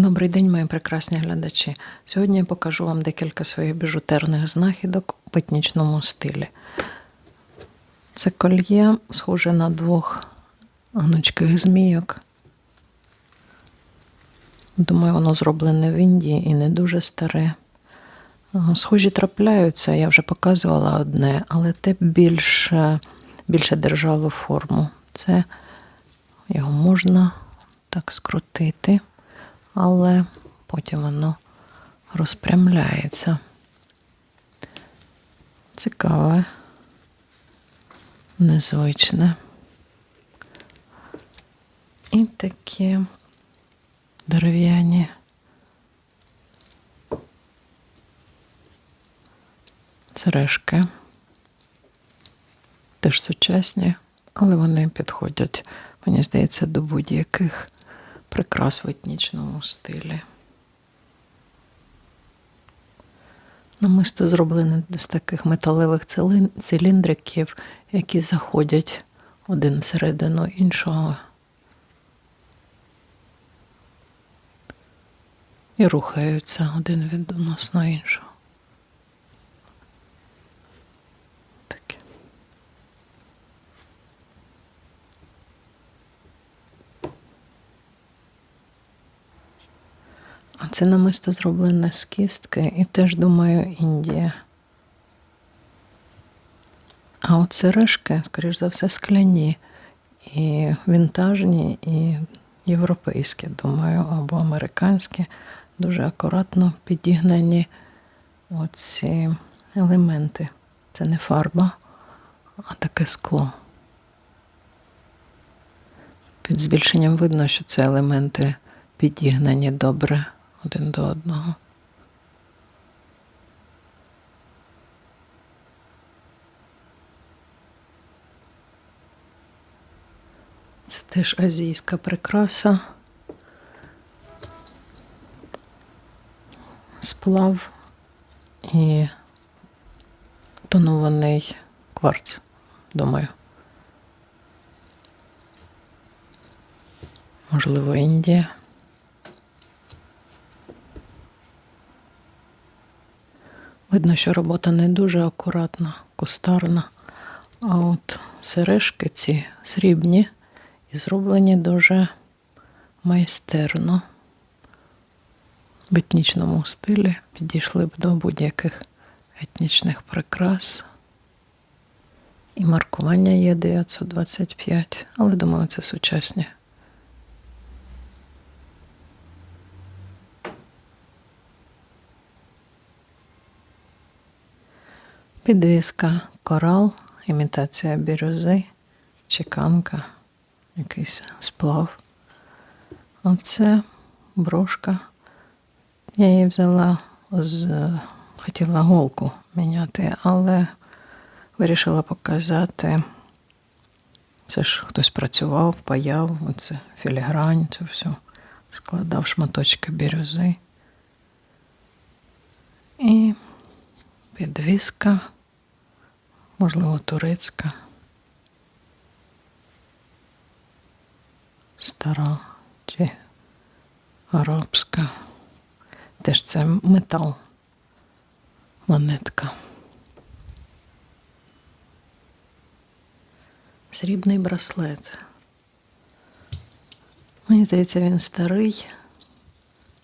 Добрий день, мої прекрасні глядачі. Сьогодні я покажу вам декілька своїх біжутерних знахідок в етнічному стилі. Це кольє схоже на двох гнучких змійок. Думаю, воно зроблене в Індії і не дуже старе. Схожі трапляються, я вже показувала одне, але те більше, більше держало форму. Це його можна так скрутити, але потім воно розпрямляється. Цікаве, незвичне. І такі дерев'яні. Церешки. Теж сучасні, але вони підходять, мені здається, до будь-яких прикрас в етнічному стилі. Намисто зроблене з таких металевих циліндриків, які заходять один всередину іншого. І рухаються один відносно іншого. Це намисто зроблене з кістки і теж, думаю, Індія. А от сережки, скоріш за все, скляні. І вінтажні, і європейські, думаю, або американські, дуже акуратно підігнані оці елементи. Це не фарба, а таке скло. Під збільшенням видно, що це елементи підігнані добре один до одного. Це теж азійська прикраса. Сплав і тонований кварц, думаю. Можливо, Індія. Видно, що робота не дуже акуратна, кустарна. А от сережки ці срібні і зроблені дуже майстерно. В етнічному стилі підійшли б до будь-яких етнічних прикрас. І маркування є 925, але думаю, це сучасні. Підвіска корал, імітація бірюзи, чеканка, якийсь сплав. Оце брошка. Я її взяла з хотіла голку міняти, але вирішила показати. Це ж хтось працював, паяв, оце філігрань, це все складав шматочки бірюзи. І підвіска, можливо, турецька. Стара чи арабська. Теж це метал, монетка. Срібний браслет. Мені здається, він старий,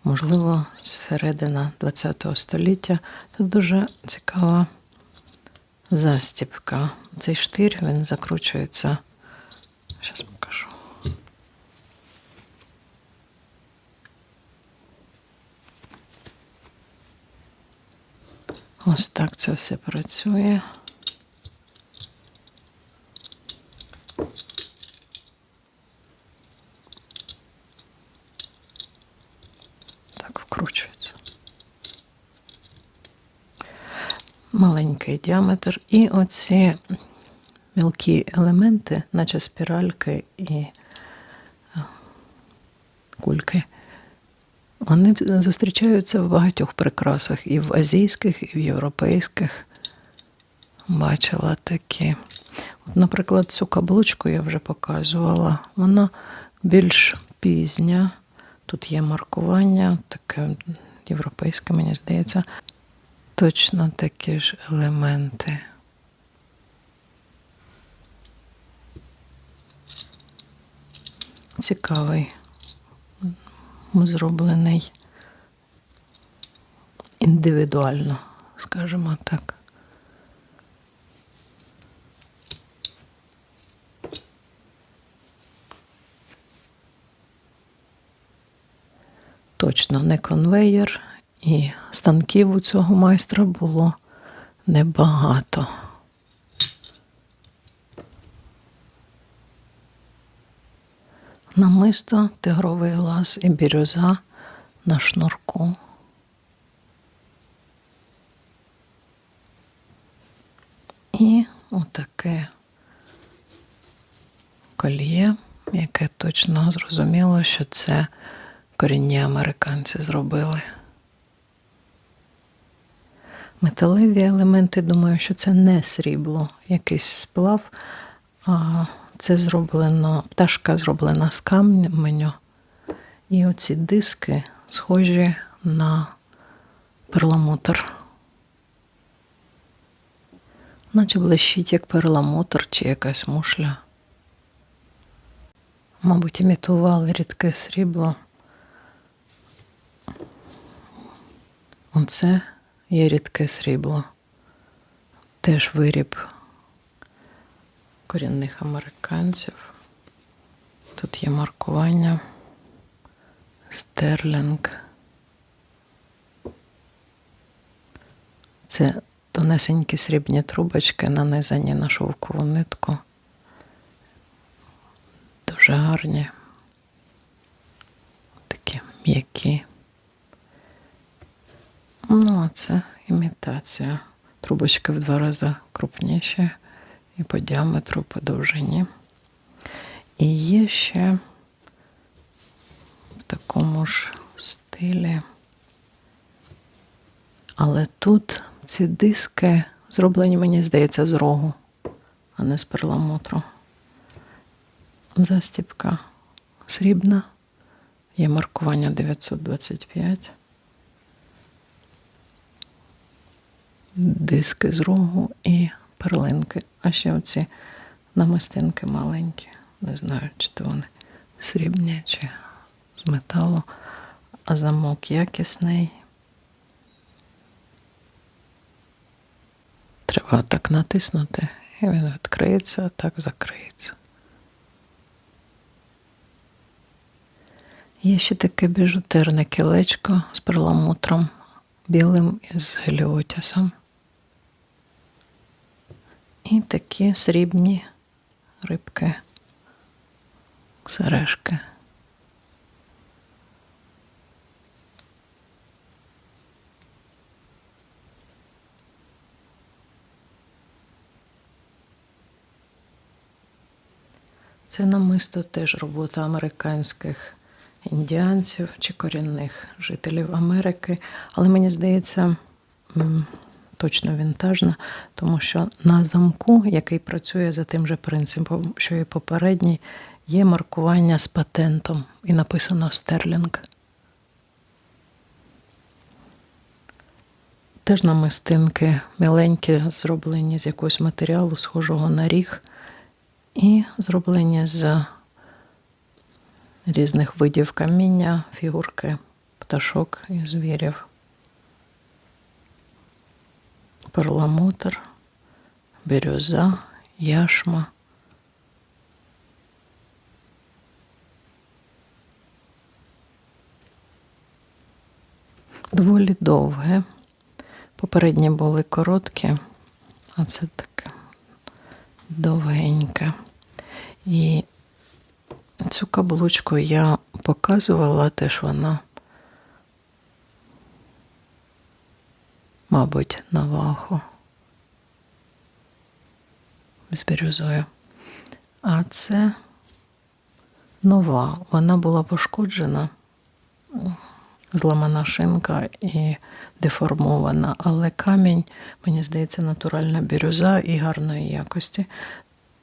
можливо, середина ХХ століття. Тут дуже цікава застіпка. Цей штир він закручується. Зараз покажу. Ось так це все працює. Так вкручується. Маленький діаметр. І оці мілкі елементи, наче спіральки і кульки. Вони зустрічаються в багатьох прикрасах, і в азійських, і в європейських. Бачила такі. От, наприклад, цю каблучку я вже показувала. Вона більш пізня. Тут є маркування, таке європейське, мені здається. Точно такі ж елементи. Цікавий, зроблений індивідуально, скажімо так. Точно не конвеєр, і станків у цього майстра було небагато. Намисто, тигровий глаз і бірюза на шнурку. І отаке кольє, яке точно зрозуміло, що це корінні американці зробили. Металеві елементи, думаю, що це не срібло, якийсь сплав, а це зроблено, пташка зроблена з каменю. І оці диски схожі на перламутр. Наче блищить як перламутр чи якась мушля. Мабуть, імітували рідке срібло. Оце є рідке срібло. Теж виріб корінних американців. Тут є маркування. Стерлінг. Це тонесенькі срібні трубочки, нанизані на шовкову нитку. Дуже гарні. Такі м'які. Ну, а це імітація. Трубочки в два рази крупніші і по діаметру, по довжині. І є ще в такому ж стилі. Але тут ці диски зроблені, мені здається, з рогу, а не з перламутру. Застіпка срібна, є маркування 925. Диски з рогу і перлинки. А ще оці намистинки маленькі. Не знаю, чи то вони срібні, чи з металу, а замок якісний. Треба так натиснути, і він відкриється, а так закриється. Є ще таке біжутерне кілечко з перламутром білим і з геліотісом. І такі срібні рибки, сережки. Це намисто теж робота американських індіанців чи корінних жителів Америки, але мені здається, точно вінтажна, тому що на замку, який працює за тим же принципом, що і попередній, є маркування з патентом і написано Стерлінг. Теж намистинки миленькі, зроблені з якогось матеріалу, схожого на ріг, і зроблені з різних видів каміння, фігурки, пташок і звірів. Перламутр, бірюза, яшма. Доволі довге. Попередні були короткі, а це таке довгеньке. І цю каблучку я показувала, теж вона, мабуть, на ваху з бірюзою. А це нова. Вона була пошкоджена, зламана шинка і деформована, але камінь, мені здається, натуральна бірюза і гарної якості.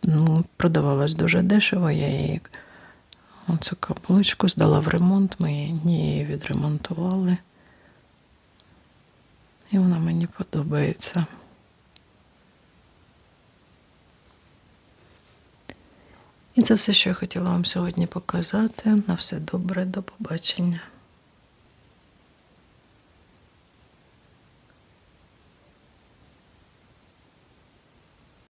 Ну, Продавалась дуже дешево, я її Оцю каблучку здала в ремонт, ми її відремонтували. І вона мені подобається. І це все, що я хотіла вам сьогодні показати. На все добре, до побачення.